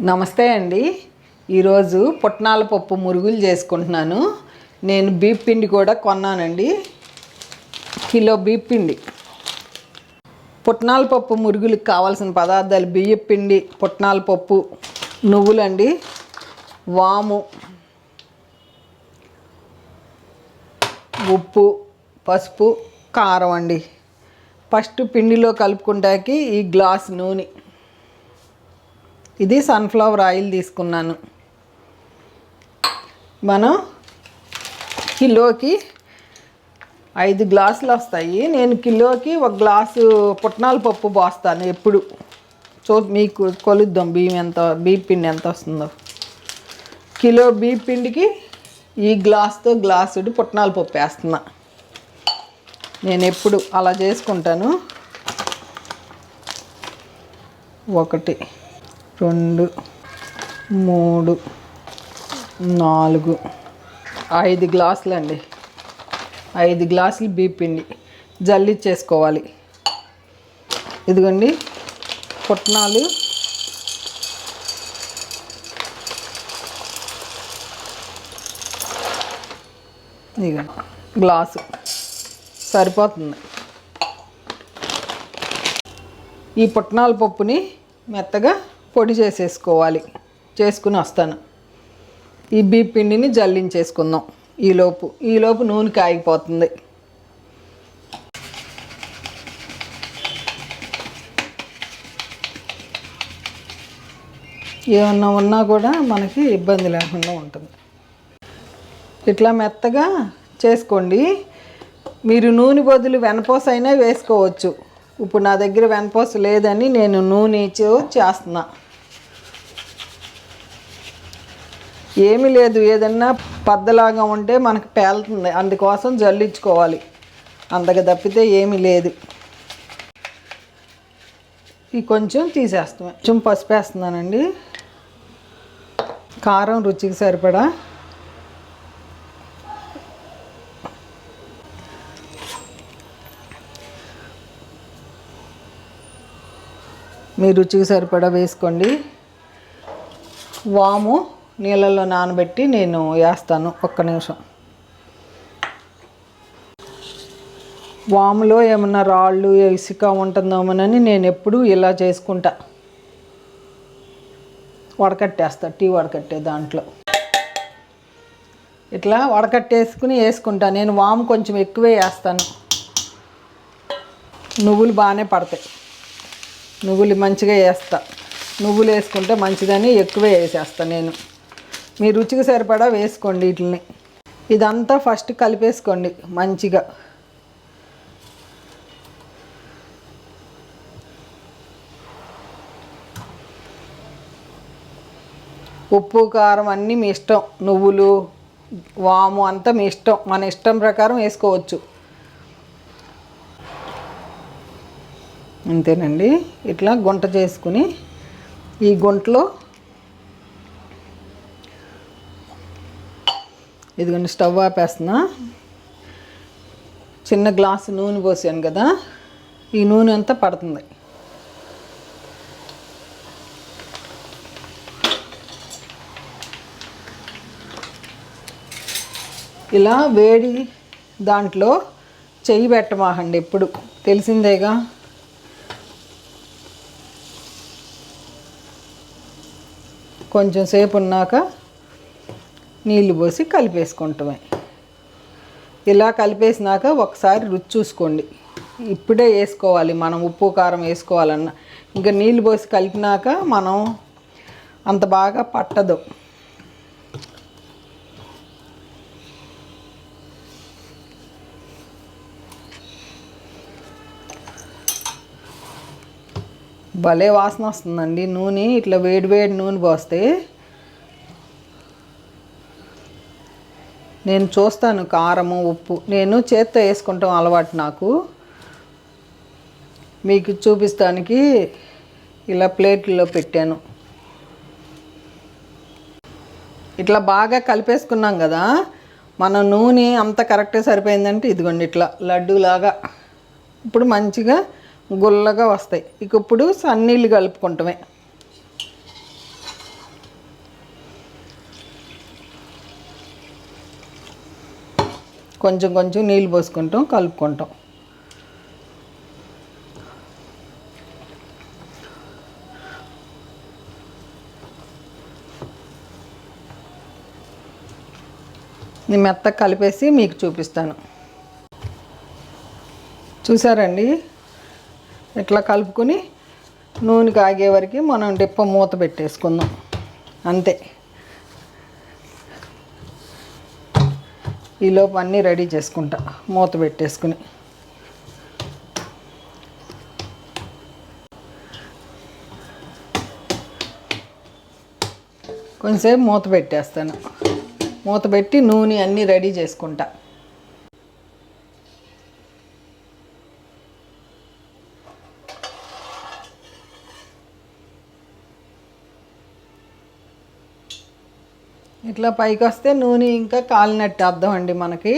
నమస్తే అండి. ఈరోజు పుట్నాల పప్పు మురుగులు చేసుకుంటున్నాను. నేను బీప్ పిండి కూడా కొన్నానండి. కిలో బీప్ పిండి. పుట్నాల పప్పు మురుగులకు కావాల్సిన పదార్థాలు బియ్యం పిండి పుట్నాల పప్పు నువ్వులండి వాము ఉప్పు పసుపు కారం అండి. ఫస్ట్ పిండిలో కలుపుకుంటాకి ఈ గ్లాస్ నూనె. ఇది సన్ఫ్లవర్ ఆయిల్ తీసుకున్నాను. మనం కిలోకి ఐదు గ్లాసులు వస్తాయి. నేను కిలోకి ఒక గ్లాసు పుట్నాల పప్పు పోస్తాను ఎప్పుడు. చూ మీకు కొలుద్దాం బియ్యం ఎంత బియ్య పిండి ఎంత వస్తుందో. కిలో బియ్య పిండికి ఈ గ్లాస్తో గ్లాసుడు పుట్నాల పప్పు వేస్తున్నా. నేను ఎప్పుడు అలా చేసుకుంటాను. ఒకటి. రెండు మూడు నాలుగు ఐదు గ్లాసులు అండి ఐదు గ్లాసులు బీపిండి జల్లిచ్చేసుకోవాలి ఇదిగోండి. పుట్నాలు. ఇక గ్లాసు. సరిపోతుంది. ఈ పుట్నాల పప్పుని మెత్తగా పొడి చేసేసుకోవాలి. చేసుకుని వస్తాను. ఈ బీప్ పిండిని జల్లించేసుకుందాం. ఈలోపు ఈలోపు నూనె కాగిపోతుంది. ఏమన్నా ఉన్నా కూడా మనకి ఇబ్బంది లేకుండా ఉంటుంది. ఇట్లా మెత్తగా చేసుకోండి. మీరు నూనె బదులు వెనపోస అయినా వేసుకోవచ్చు. ఇప్పుడు నా దగ్గర వెనపోస లేదని నేను నూనె ఇచ్చి చేస్తున్నా. ఏమీ లేదు. ఏదన్నా పద్దలాగా ఉంటే మనకు పేలుతుంది. అందుకోసం జల్లించుకోవాలి. అంతగా తప్పితే ఏమీ లేదు. ఈ కొంచెం తీసేస్తాం. కొంచెం పసుపు వేస్తున్నానండి. కారం రుచికి సరిపడా. మీ రుచికి సరిపడా వేసుకోండి. వాము నీళ్ళల్లో నానబెట్టి నేను వేస్తాను ఒక్క నిమిషం. వాములో ఏమన్నా రాళ్ళు ఇసుక ఉంటుందోమోనని నేను ఎప్పుడు ఇలా చేసుకుంటా. వడకట్టేస్తా టీ వడకట్టే దాంట్లో. ఇట్లా వడకట్టేసుకుని వేసుకుంటా. నేను వాము కొంచెం ఎక్కువే వేస్తాను. నువ్వులు బాగానే పడతాయి. నువ్వులు మంచిగా వేస్తా. నువ్వులు వేసుకుంటే మంచిదని ఎక్కువే వేసేస్తా నేను. మీ రుచికి సరిపడా వేసుకోండి వీటిని ఇదంతా ఫస్ట్ కలిపేసుకోండి మంచిగా. ఉప్పు కారం అన్నీ మీ ఇష్టం. నువ్వులు వాము అంతా మీ ఇష్టం. మన ఇష్టం ప్రకారం వేసుకోవచ్చు. అంతేనండి ఇట్లా గుంట చేసుకుని ఈ గుంటలో ఇదిగోండి స్టవ్ ఆపేస్తున్నా. చిన్న గ్లాసు నూనె పోసాను కదా ఈ నూనె అంతా పడుతుంది. ఇలా వేడి దాంట్లో చెయ్యి పెట్టమాకండి ఎప్పుడు. తెలిసిందేగా? కొంచెం సేపు ఉన్నాక నీళ్ళు పోసి కలిపేసుకుంటామే. ఇలా కలిపేసినాక ఒకసారి రుచి చూసుకోండి. ఇప్పుడే వేసుకోవాలి మనం ఉప్పు కారం వేసుకోవాలన్న. ఇంకా నీళ్ళు పోసి కలిపినాక మనం అంత బాగా పట్టదు. భలే వాసన వస్తుందండి. నూనె ఇట్లా వేడి వేడి నూనె పోస్తే నేను చూస్తాను కారము ఉప్పు. నేను చేత్తో వేసుకుంటాం అలవాటు నాకు. మీకు చూపిస్తానికి ఇలా ప్లేట్లో పెట్టాను. ఇట్లా బాగా కలిపేసుకున్నాం కదా మన నూనె అంత కరెక్ట్గా సరిపోయిందంటే ఇదిగోండి ఇట్లా లడ్డూలాగా. ఇప్పుడు మంచిగా గుల్లగా వస్తాయి. ఇక ఇప్పుడు సన్నీళ్ళు కలుపుకుంటామే. కొంచెం కొంచెం నీళ్ళు పోసుకుంటాం కలుపుకుంటాం. నేను మెత్తగా కలిపేసి మీకు చూపిస్తాను. చూసారండి? ఇట్లా కలుపుకొని నూనె కాగే వరకు మనం డిప్ప మూత పెట్టేసుకుందాం. అంతే. ఈలోపు అన్నీ రెడీ చేసుకుంటా. మూత పెట్టేసుకుని. కొంచెంసేపు మూత పెట్టేస్తాను. మూత పెట్టి నూనె అన్నీ రెడీ చేసుకుంటా. ఇట్లా పైకి వస్తే నూనె ఇంకా కాలినట్టు అర్థం అండి మనకి.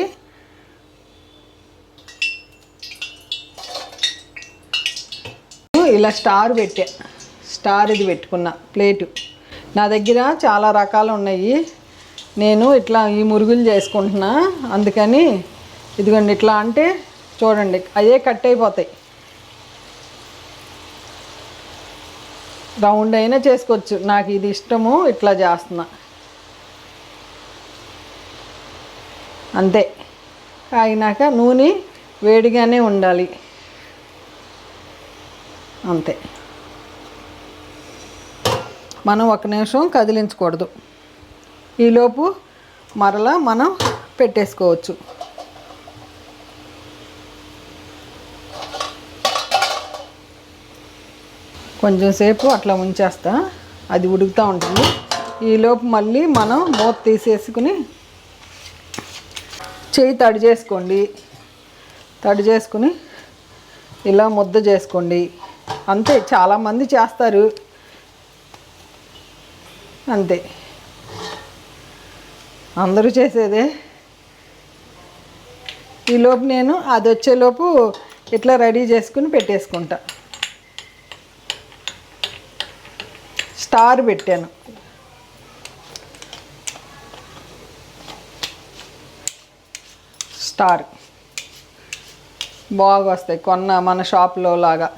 ఇలా స్టార్ పెట్టా స్టార్ ఇది పెట్టుకున్న ప్లేటు. నా దగ్గర చాలా రకాలు ఉన్నాయి. నేను ఇట్లా ఈ మురుగులు చేసుకుంటున్నా అందుకని ఇదిగోండి ఇట్లా అంటే చూడండి అదే కట్ అయిపోతాయి. రౌండ్ అయినా చేసుకోవచ్చు నాకు ఇది ఇష్టము ఇట్లా చేస్తున్నా. అంతే. కాగినాక నూనె వేడిగానే ఉండాలి. అంతే. మనం ఒక నిమిషం కదిలించకూడదు. ఈలోపు మరలా మనం పెట్టేసుకోవచ్చు. కొంచెం సేపు అట్లా ఉంచేస్తా. అది ఉడుకుతూ ఉంటుంది. ఈలోపు మళ్ళీ మనం మూత తీసేసుకుని చేయి తడి చేసుకోండి. తడి చేసుకుని ఇలా ముద్ద చేసుకోండి. అంతే చాలామంది చేస్తారు. అంతే. అందరూ చేసేదే. ఈలోపు నేను అది వచ్చేలోపు ఇట్లా రెడీ చేసుకుని పెట్టేసుకుంటా. స్టార్ పెట్టాను. స్టార్. బాగా వస్తాయి కొన్న మన షాప్లో లాగా.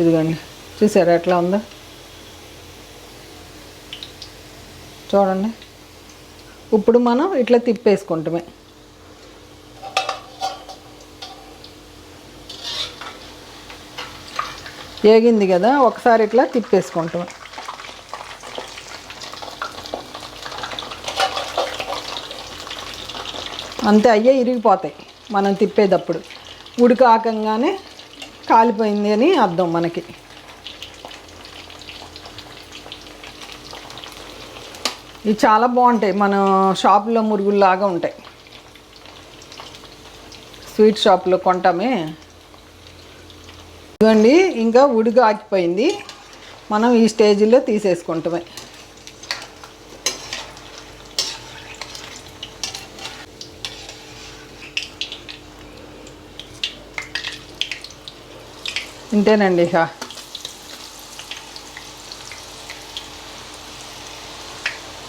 ఇదిగోండి చూసారా ఎట్లా ఉందో? చూడండి. ఇప్పుడు మనం ఇట్లా తిప్పేసుకుంటామే. ఏగింది కదా ఒకసారి ఇట్లా తిప్పేసుకుంటామే. అంతే అయ్యే ఇరిగిపోతాయి. మనం తిప్పేటప్పుడు. ఉడికాకంగానే కాలిపోయింది అని అర్థం మనకి. ఇవి చాలా బాగుంటాయి. మన షాపులో మురుగుల్లాగా ఉంటాయి. స్వీట్ షాప్లో కొంటామే. ఇదిగోండి ఇంకా ఉడిగా ఆగిపోయింది. మనం ఈ స్టేజ్లో తీసేసుకుంటామే. ఇంతేనండి ఇక.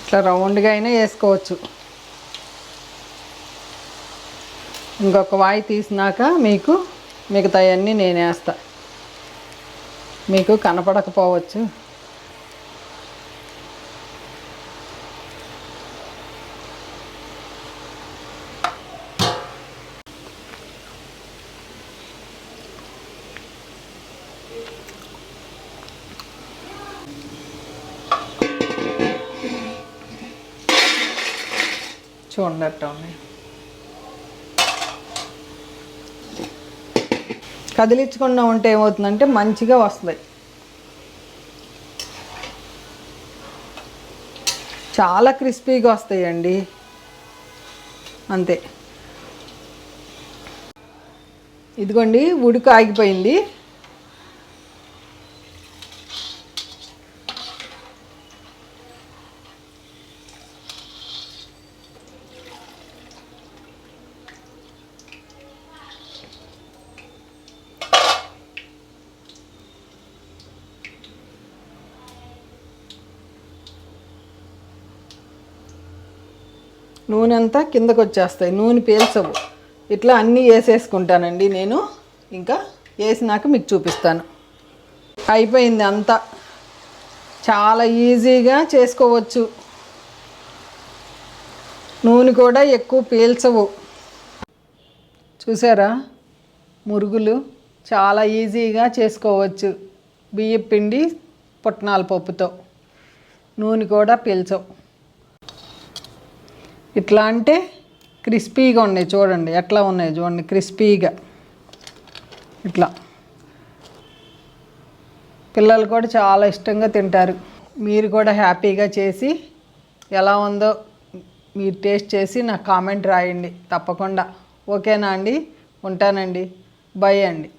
ఇట్లా రౌండ్గా అయినా వేసుకోవచ్చు. ఇంకొక వాయి తీసినాక మీకు మిగతాయన్నీ నేను వేస్తా మీకు కనపడకపోవచ్చు. చూడండి ఉన్నాయి కదిలించకుండా ఉంటే ఏమవుతుందంటే మంచిగా వస్తుంది. చాలా క్రిస్పీగా వస్తాయండి. అంతే. ఇదిగోండి ఉడికి ఆగిపోయింది. నూనె అంతా కిందకు వచ్చేస్తాయి నూనె పీల్చవు. ఇట్లా అన్నీ వేసేసుకుంటానండి నేను. ఇంకా వేసినాక మీకు చూపిస్తాను. అయిపోయింది అంతా. చాలా ఈజీగా చేసుకోవచ్చు. నూనె కూడా ఎక్కువ పీల్చవు. చూసారా? మురుగులు చాలా ఈజీగా చేసుకోవచ్చు. బియ్య పిండి పుట్నాల పప్పుతో. నూనె కూడా పీల్చవు. ఇట్లా అంటే క్రిస్పీగా ఉన్నాయి చూడండి ఎట్లా ఉన్నాయి చూడండి క్రిస్పీగా. ఇట్లా. పిల్లలు కూడా చాలా ఇష్టంగా తింటారు. మీరు కూడా హ్యాపీగా చేసి ఎలా ఉందో మీరు టేస్ట్ చేసి నాకు కామెంట్ రాయండి తప్పకుండా. ఓకేనా అండి? ఉంటానండి. బై అండి.